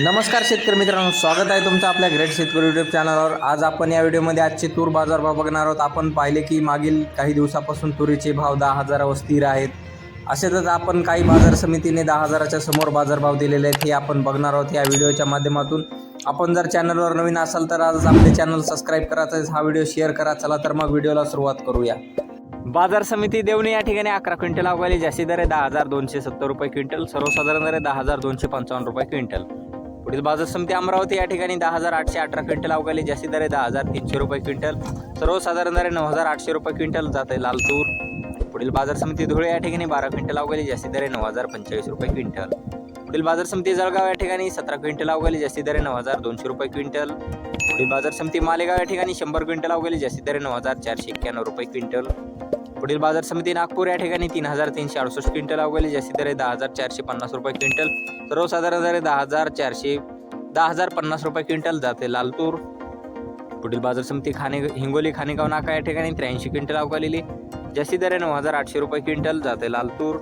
नमस्कार शेतकरी मित्रांनो स्वागत आहे तुमचं आपल्या ग्रेट शेतकरी युट्यूब चॅनलवर आज आपण या व्हिडिओमध्ये आजचे तूर बाजारभाव बघणार आहोत. आपण पाहिले की मागील काही दिवसापासून तुरीचे भाव दहा हजारावर स्थिर आहेत. असेच आपण काही बाजार समितीने दहा हजाराच्या समोर बाजारभाव दिलेले आहेत हे आपण बघणार आहोत या व्हिडिओच्या माध्यमातून. आपण जर चॅनलवर नवीन असाल तर आज आपले चॅनल सबस्क्राईब करायचं हा व्हिडिओ शेअर करा. चला तर मग व्हिडिओला सुरुवात करूया. बाजार समिती देवणी या ठिकाणी अकरा क्विंटल अवघाली जास्ती दर आहे दहा हजार दोनशे सत्तर रुपये क्विंटल सर्वसाधारण दर आहे दहा हजार दोनशे पंचावन्न रुपये क्विंटल. पुढील बाजार समिती अमरावती या ठिकाणी दहा हजार आठशे अठरा क्विंटल अवकाली जास्ती दर आहे. दहा हजार तीनशे रुपये क्विंटल. सर्वसाधारण दर आहे नऊ हजार आठशे रुपये क्विंटल जात आहे लाल तूर पुढील बाजार समिती धुळे या ठिकाणी बारा क्विंटल अवकाली जास्ती दर आहे नऊ हजार पंचेचाळीस रुपये क्विंटल. पुढील बाजार समिती जळगाव या ठिकाणी सतरा क्विंटल अवकाली जास्ती दर आहे नऊ हजार दोनशे रुपये क्विंटल. पुढील बाजार समिती मालेगाव या ठिकाणी शंभर क्विंटल अवकाली जास्ती दर आहे नऊ हजार चारशे एक्क्याण्णव रुपये क्विंटल. पुढील बाजार समिती नागपूर या ठिकाणी तीन हजार तीनशे अडुसष्ट क्विंटल अवघडली. जास्ती दर आहे दहा हजार चारशे पन्नास रुपये क्विंटल. सर्वसाधारण दर आहे दहा हजार चारशे दहा हजार पन्नास रुपये क्विंटल जाते लालतूर. पुढील बाजार समिती खाणे हिंगोली खाणेगाव नाका या ठिकाणी त्र्याऐंशी क्विंटल अवघडलेली. जास्ती दर आहे नऊ हजार आठशे रुपये क्विंटल जाते लालतूर.